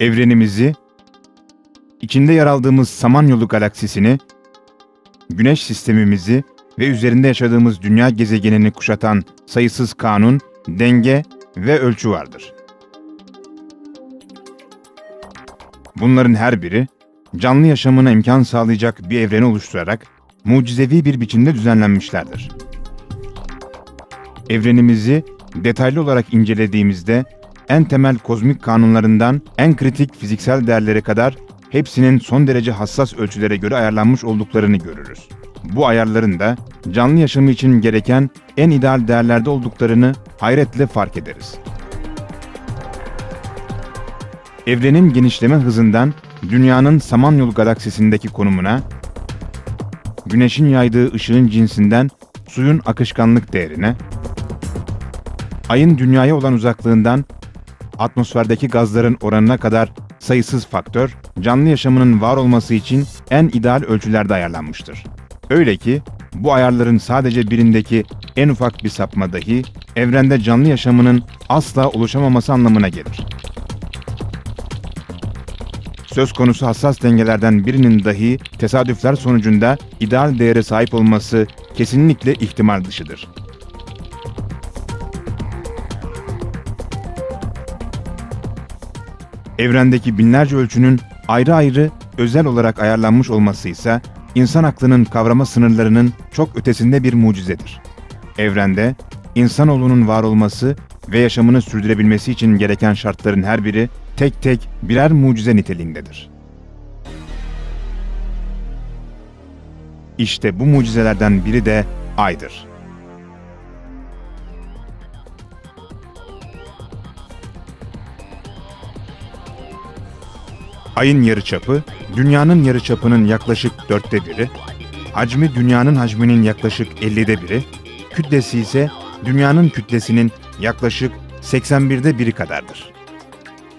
Evrenimizi, içinde yer aldığımız Samanyolu galaksisini, Güneş sistemimizi ve üzerinde yaşadığımız dünya gezegenini kuşatan sayısız kanun, denge ve ölçü vardır. Bunların her biri canlı yaşamına imkan sağlayacak bir evreni oluşturarak mucizevi bir biçimde düzenlenmişlerdir. Evrenimizi detaylı olarak incelediğimizde en temel kozmik kanunlarından en kritik fiziksel değerlere kadar hepsinin son derece hassas ölçülere göre ayarlanmış olduklarını görürüz. Bu ayarların da canlı yaşamı için gereken en ideal değerlerde olduklarını hayretle fark ederiz. Evrenin genişleme hızından dünyanın Samanyolu galaksisindeki konumuna, güneşin yaydığı ışığın cinsinden suyun akışkanlık değerine, ayın dünyaya olan uzaklığından atmosferdeki gazların oranına kadar sayısız faktör, canlı yaşamının var olması için en ideal ölçülerde ayarlanmıştır. Öyle ki bu ayarların sadece birindeki en ufak bir sapma dahi evrende canlı yaşamının asla oluşamaması anlamına gelir. Söz konusu hassas dengelerden birinin dahi tesadüfler sonucunda ideal değere sahip olması kesinlikle ihtimal dışıdır. Evrendeki binlerce ölçünün ayrı ayrı özel olarak ayarlanmış olması ise insan aklının kavrama sınırlarının çok ötesinde bir mucizedir. Evrende insanoğlunun var olması ve yaşamını sürdürebilmesi için gereken şartların her biri tek tek birer mucize niteliğindedir. İşte bu mucizelerden biri de Ay'dır. Ayın yarıçapı, dünyanın yarıçapının yaklaşık dörtte biri, hacmi dünyanın hacminin yaklaşık 50'de biri, kütlesi ise dünyanın kütlesinin yaklaşık 81'de biri kadardır.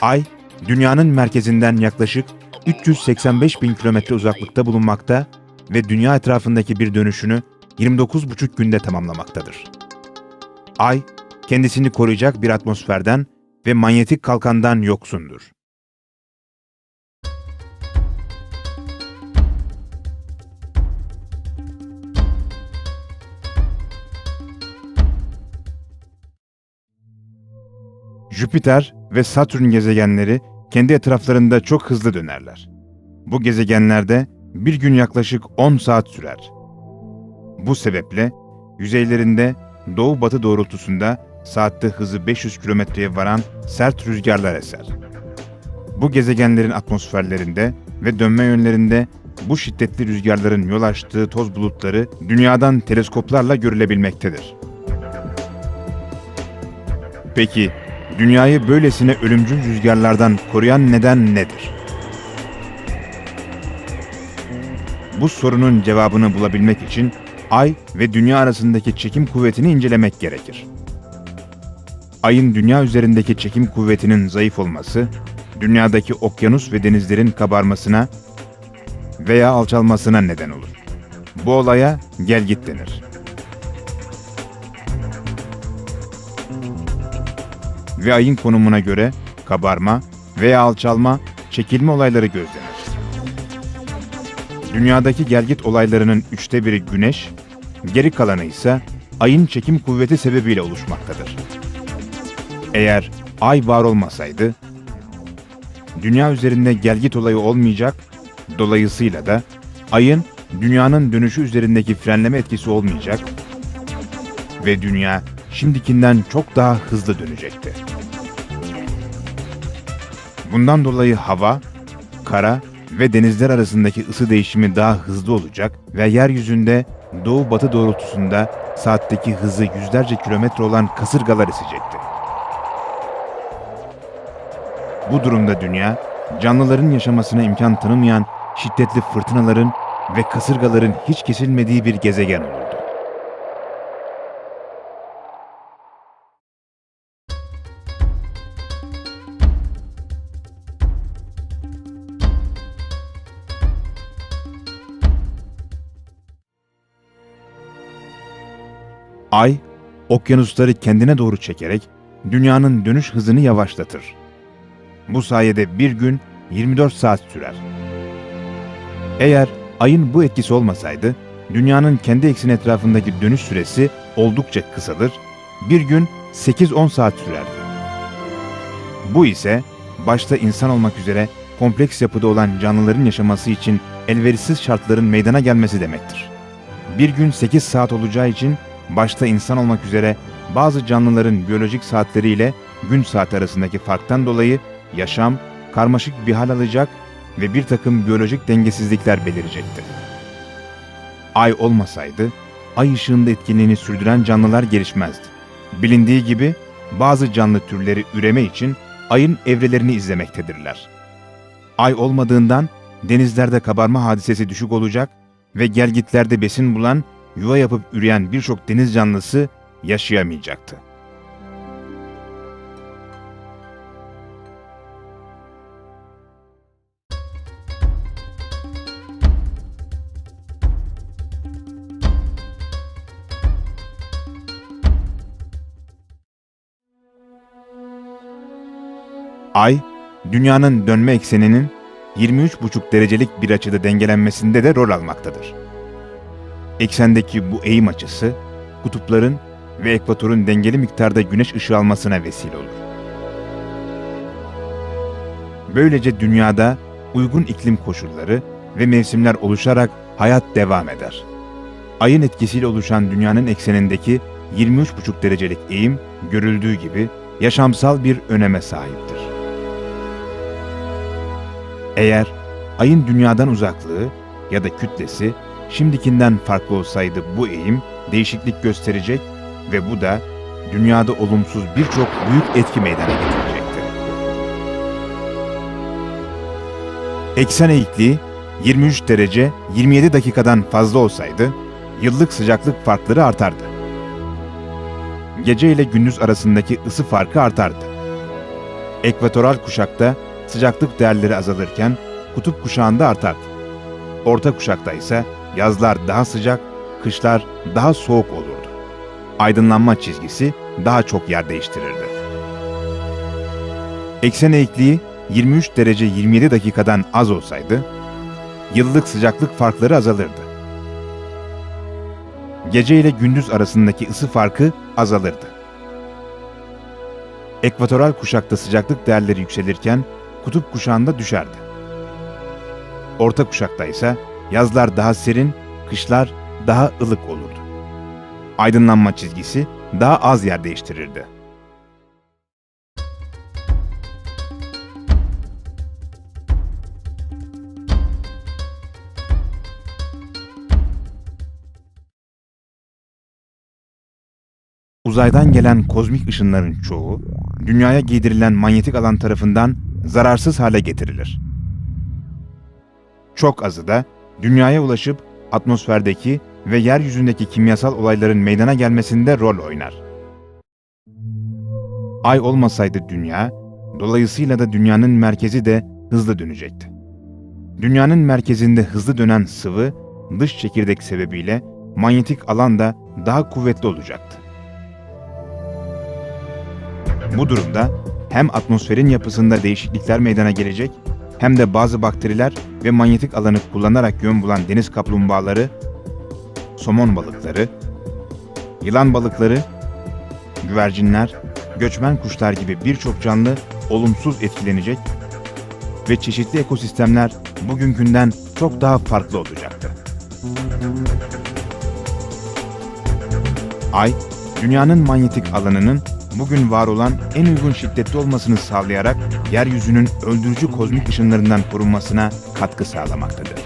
Ay, dünyanın merkezinden yaklaşık 385 bin kilometre uzaklıkta bulunmakta ve dünya etrafındaki bir dönüşünü 29,5 günde tamamlamaktadır. Ay, kendisini koruyacak bir atmosferden ve manyetik kalkandan yoksundur. Jüpiter ve Satürn gezegenleri kendi etraflarında çok hızlı dönerler. Bu gezegenlerde bir gün yaklaşık 10 saat sürer. Bu sebeple yüzeylerinde doğu-batı doğrultusunda saatte hızı 500 kilometreye varan sert rüzgarlar eser. Bu gezegenlerin atmosferlerinde ve dönme yönlerinde bu şiddetli rüzgarların yol açtığı toz bulutları dünyadan teleskoplarla görülebilmektedir. Peki dünyayı böylesine ölümcül rüzgarlardan koruyan neden nedir? Bu sorunun cevabını bulabilmek için Ay ve Dünya arasındaki çekim kuvvetini incelemek gerekir. Ayın Dünya üzerindeki çekim kuvvetinin zayıf olması, dünyadaki okyanus ve denizlerin kabarmasına veya alçalmasına neden olur. Bu olaya gelgit denir. Ve ayın konumuna göre kabarma veya alçalma, çekilme olayları gözlenir. Dünyadaki gelgit olaylarının üçte biri güneş, geri kalanı ise ayın çekim kuvveti sebebiyle oluşmaktadır. Eğer ay var olmasaydı, dünya üzerinde gelgit olayı olmayacak, dolayısıyla da ayın dünyanın dönüşü üzerindeki frenleme etkisi olmayacak ve dünya şimdikinden çok daha hızlı dönecekti. Bundan dolayı hava, kara ve denizler arasındaki ısı değişimi daha hızlı olacak ve yeryüzünde doğu-batı doğrultusunda saatteki hızı yüzlerce kilometre olan kasırgalar esecekti. Bu durumda dünya, canlıların yaşamasına imkan tanımayan şiddetli fırtınaların ve kasırgaların hiç kesilmediği bir gezegen olurdu. Ay, okyanusları kendine doğru çekerek dünyanın dönüş hızını yavaşlatır. Bu sayede bir gün 24 saat sürer. Eğer ayın bu etkisi olmasaydı, dünyanın kendi ekseni etrafındaki dönüş süresi oldukça kısalır, bir gün 8-10 saat sürerdi. Bu ise başta insan olmak üzere kompleks yapıda olan canlıların yaşaması için elverişsiz şartların meydana gelmesi demektir. Bir gün 8 saat olacağı için başta insan olmak üzere bazı canlıların biyolojik saatleriyle gün saati arasındaki farktan dolayı yaşam karmaşık bir hal alacak ve bir takım biyolojik dengesizlikler belirecekti. Ay olmasaydı, ay ışığında etkinliğini sürdüren canlılar gelişmezdi. Bilindiği gibi bazı canlı türleri üreme için ayın evrelerini izlemektedirler. Ay olmadığından denizlerde kabarma hadisesi düşük olacak ve gelgitlerde besin bulan, yuva yapıp üreyen birçok deniz canlısı yaşayamayacaktı. Ay, dünyanın dönme ekseninin 23,5 derecelik bir açıda dengelenmesinde de rol almaktadır. Eksendeki bu eğim açısı, kutupların ve ekvatorun dengeli miktarda güneş ışığı almasına vesile olur. Böylece dünyada uygun iklim koşulları ve mevsimler oluşarak hayat devam eder. Ayın etkisiyle oluşan dünyanın eksenindeki 23,5 derecelik eğim görüldüğü gibi yaşamsal bir öneme sahiptir. Eğer ayın dünyadan uzaklığı ya da kütlesi şimdikinden farklı olsaydı bu eğim değişiklik gösterecek ve bu da dünyada olumsuz birçok büyük etki meydana getirecekti. Eksen eğikliği 23 derece 27 dakikadan fazla olsaydı yıllık sıcaklık farkları artardı. Gece ile gündüz arasındaki ısı farkı artardı. Ekvatoral kuşakta sıcaklık değerleri azalırken kutup kuşağında artardı. Orta kuşakta ise yazlar daha sıcak, kışlar daha soğuk olurdu. Aydınlanma çizgisi daha çok yer değiştirirdi. Eksen eğikliği 23 derece 27 dakikadan az olsaydı, yıllık sıcaklık farkları azalırdı. Gece ile gündüz arasındaki ısı farkı azalırdı. Ekvatoral kuşakta sıcaklık değerleri yükselirken kutup kuşağında düşerdi. Orta kuşakta ise yazlar daha serin, kışlar daha ılık olurdu. Aydınlanma çizgisi daha az yer değiştirirdi. Uzaydan gelen kozmik ışınların çoğu, dünyaya giydirilen manyetik alan tarafından zararsız hale getirilir. Çok azı da dünyaya ulaşıp atmosferdeki ve yeryüzündeki kimyasal olayların meydana gelmesinde rol oynar. Ay olmasaydı dünya, dolayısıyla da dünyanın merkezi de hızlı dönecekti. Dünyanın merkezinde hızlı dönen sıvı, dış çekirdek sebebiyle manyetik alan da daha kuvvetli olacaktı. Bu durumda hem atmosferin yapısında değişiklikler meydana gelecek hem de bazı bakteriler ve manyetik alanı kullanarak yön bulan deniz kaplumbağaları, somon balıkları, yılan balıkları, güvercinler, göçmen kuşlar gibi birçok canlı olumsuz etkilenecek ve çeşitli ekosistemler bugünkünden çok daha farklı olacaktı. Ay, dünyanın manyetik alanının bugün var olan en uygun şiddetli olmasını sağlayarak yeryüzünün öldürücü kozmik ışınlarından korunmasına katkı sağlamaktadır.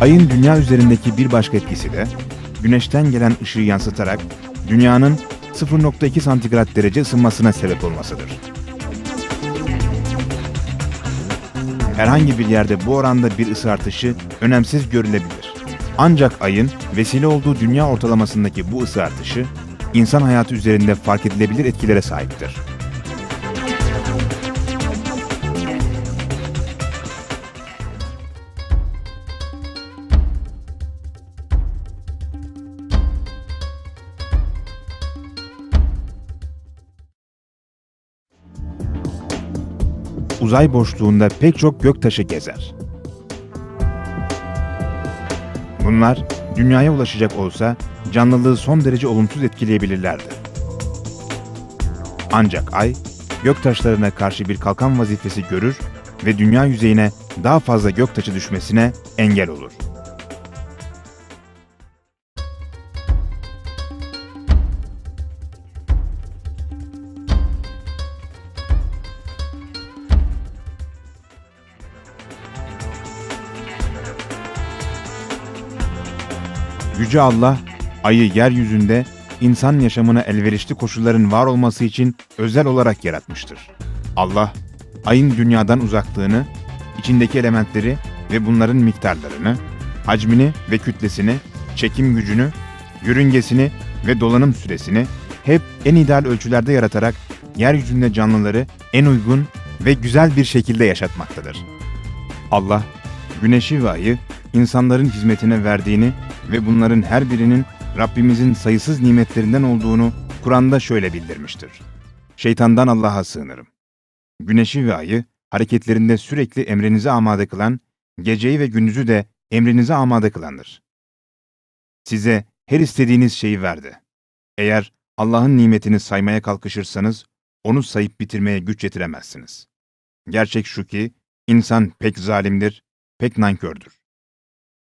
Ayın dünya üzerindeki bir başka etkisi de güneşten gelen ışığı yansıtarak dünyanın 0.2 santigrat derece ısınmasına sebep olmasıdır. Herhangi bir yerde bu oranda bir ısı artışı önemsiz görülebilir. Ancak ayın vesile olduğu dünya ortalamasındaki bu ısı artışı insan hayatı üzerinde fark edilebilir etkilere sahiptir. Uzay boşluğunda pek çok göktaşı gezer. Bunlar dünyaya ulaşacak olsa canlılığı son derece olumsuz etkileyebilirlerdi. Ancak ay göktaşlarına karşı bir kalkan vazifesi görür ve dünya yüzeyine daha fazla göktaşı düşmesine engel olur. Yüce Allah, ayı yeryüzünde insan yaşamına elverişli koşulların var olması için özel olarak yaratmıştır. Allah, ayın dünyadan uzaklığını, içindeki elementleri ve bunların miktarlarını, hacmini ve kütlesini, çekim gücünü, yörüngesini ve dolanım süresini hep en ideal ölçülerde yaratarak yeryüzünde canlıları en uygun ve güzel bir şekilde yaşatmaktadır. Allah, güneşi ve ayı insanların hizmetine verdiğini ve bunların her birinin Rabbimizin sayısız nimetlerinden olduğunu Kur'an'da şöyle bildirmiştir. Şeytandan Allah'a sığınırım. Güneşi ve ayı hareketlerinde sürekli emrinize amade kılan, geceyi ve gündüzü de emrinize amade kılandır. Size her istediğiniz şeyi verdi. Eğer Allah'ın nimetini saymaya kalkışırsanız, onu sayıp bitirmeye güç yetiremezsiniz. Gerçek şu ki, insan pek zalimdir, pek nankördür.